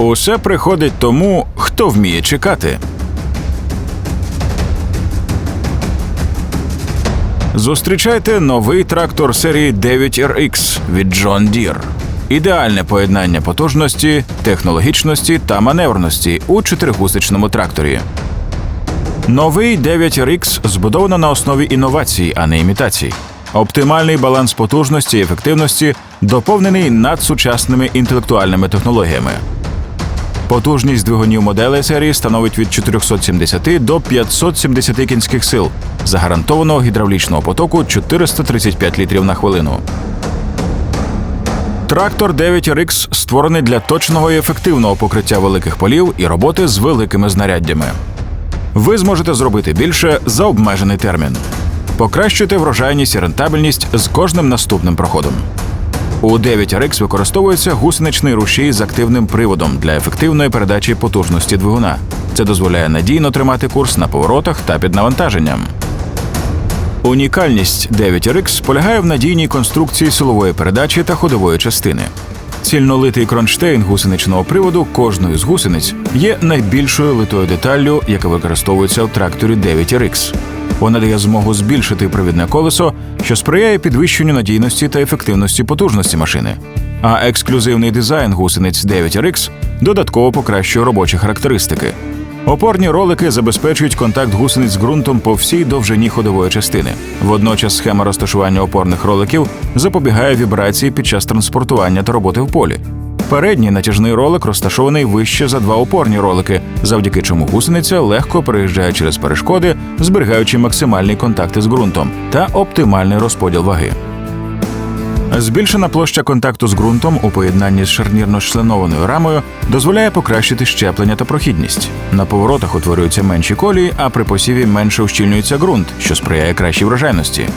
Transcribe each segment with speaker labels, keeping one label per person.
Speaker 1: Усе приходить тому, хто вміє чекати. Зустрічайте новий трактор серії 9RX від John Deere. Ідеальне поєднання потужності, технологічності та маневрності у чотиригусичному тракторі. Новий 9RX збудовано на основі інновацій, а не імітацій. Оптимальний баланс потужності і ефективності доповнений надсучасними інтелектуальними технологіями. Потужність двигунів моделей серії становить від 470 до 570 кінських сил, за гарантованого гідравлічного потоку 435 літрів на хвилину. Трактор 9RX створений для точного і ефективного покриття великих полів і роботи з великими знаряддями. Ви зможете зробити більше за обмежений термін. Покращуйте врожайність і рентабельність з кожним наступним проходом. У 9RX використовується гусеничний рушій з активним приводом для ефективної передачі потужності двигуна. Це дозволяє надійно тримати курс на поворотах та під навантаженням. Унікальність 9RX полягає в надійній конструкції силової передачі та ходової частини. Цільнолитий кронштейн гусеничного приводу кожної з гусениць є найбільшою литою деталлю, яка використовується в тракторі 9RX. Вона дає змогу збільшити провідне колесо, що сприяє підвищенню надійності та ефективності потужності машини. А ексклюзивний дизайн гусениць 9RX додатково покращує робочі характеристики. Опорні ролики забезпечують контакт гусениць з ґрунтом по всій довжині ходової частини. Водночас схема розташування опорних роликів запобігає вібрації під час транспортування та роботи в полі. Передній натяжний ролик розташований вище за два опорні ролики, завдяки чому гусениця легко переїжджає через перешкоди, зберігаючи максимальні контакти з ґрунтом та оптимальний розподіл ваги. Збільшена площа контакту з ґрунтом у поєднанні з шарнірно-членованою рамою дозволяє покращити щеплення та прохідність. На поворотах утворюються менші колії, а при посіві менше ущільнюється ґрунт, що сприяє кращій врожайності.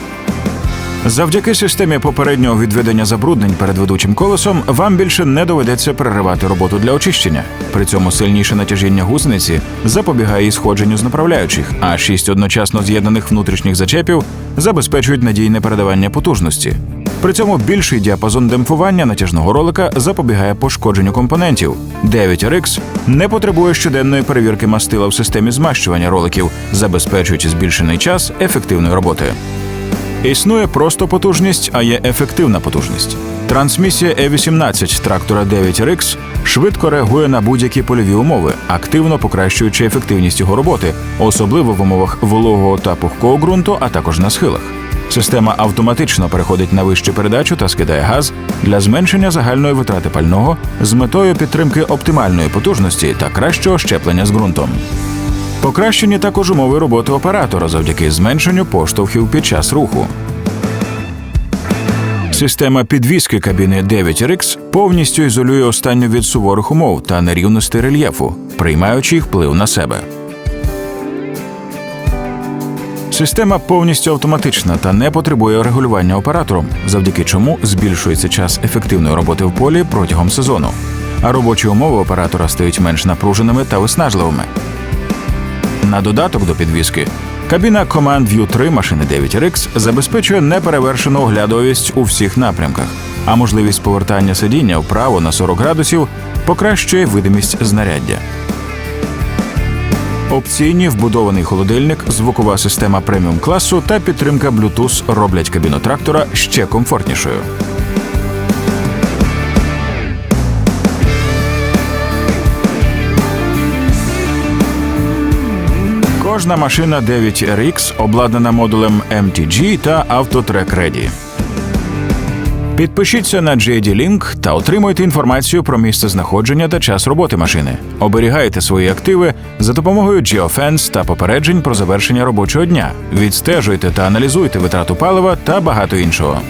Speaker 1: Завдяки системі попереднього відведення забруднень перед ведучим колесом вам більше не доведеться переривати роботу для очищення. При цьому сильніше натяжіння гусениці запобігає її сходженню з направляючих, а шість одночасно з'єднаних внутрішніх зачепів забезпечують надійне передавання потужності. При цьому більший діапазон демпфування натяжного ролика запобігає пошкодженню компонентів. 9RX не потребує щоденної перевірки мастила в системі змащування роликів, забезпечуючи збільшений час ефективної роботи. Існує просто потужність, а є ефективна потужність. Трансмісія E18 трактора 9RX швидко реагує на будь-які польові умови, активно покращуючи ефективність його роботи, особливо в умовах вологого та пухкого ґрунту, а також на схилах. Система автоматично переходить на вищу передачу та скидає газ для зменшення загальної витрати пального з метою підтримки оптимальної потужності та кращого щеплення з ґрунтом. Покращені також умови роботи оператора завдяки зменшенню поштовхів під час руху. Система підвіски кабіни 9RX повністю ізолює останню від суворих умов та нерівностей рельєфу, приймаючи їх вплив на себе. Система повністю автоматична та не потребує регулювання оператором, завдяки чому збільшується час ефективної роботи в полі протягом сезону. А робочі умови оператора стають менш напруженими та виснажливими. На додаток до підвіски кабіна Command View 3 машини 9RX забезпечує неперевершену оглядовість у всіх напрямках, а можливість повертання сидіння вправо на 40 градусів покращує видимість знаряддя. Опційні вбудований холодильник, звукова система преміум класу та підтримка Bluetooth роблять кабіну трактора ще комфортнішою. Кожна машина 9RX обладнана модулем MTG та AutoTrack Ready. Підпишіться на JD Link та отримуйте інформацію про місце знаходження та час роботи машини. Оберігайте свої активи за допомогою Geofence та попереджень про завершення робочого дня. Відстежуйте та аналізуйте витрату палива та багато іншого.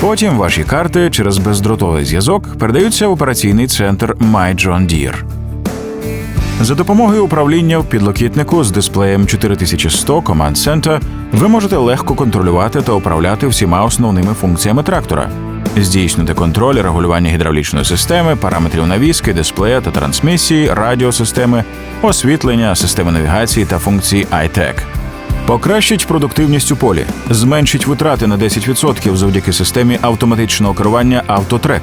Speaker 1: Потім ваші карти через бездротовий зв'язок передаються в операційний центр My John Deere. За допомогою управління в підлокітнику з дисплеєм 4100 Command Center ви можете легко контролювати та управляти всіма основними функціями трактора. Здійснювати контроль, регулювання гідравлічної системи, параметрів навіски, дисплея та трансмісії, радіосистеми, освітлення, системи навігації та функції iTech. Покращить продуктивність у полі, зменшить витрати на 10% завдяки системі автоматичного керування «Автотрек».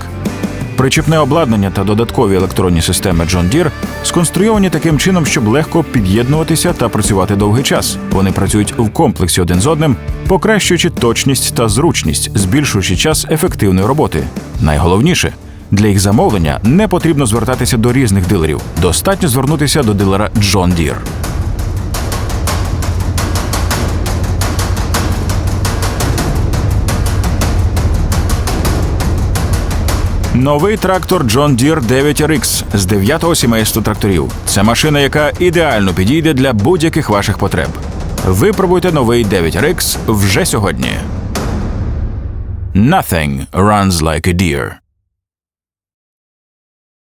Speaker 1: Причіпне обладнання та додаткові електронні системи John Deere сконструйовані таким чином, щоб легко під'єднуватися та працювати довгий час. Вони працюють в комплексі один з одним, покращуючи точність та зручність, збільшуючи час ефективної роботи. Найголовніше для їх замовлення не потрібно звертатися до різних дилерів. Достатньо звернутися до дилера John Deere. Новий трактор John Deere 9RX з 9-го сімейства тракторів. Це машина, яка ідеально підійде для будь-яких ваших потреб. Випробуйте новий 9RX вже сьогодні. Nothing runs like a deer.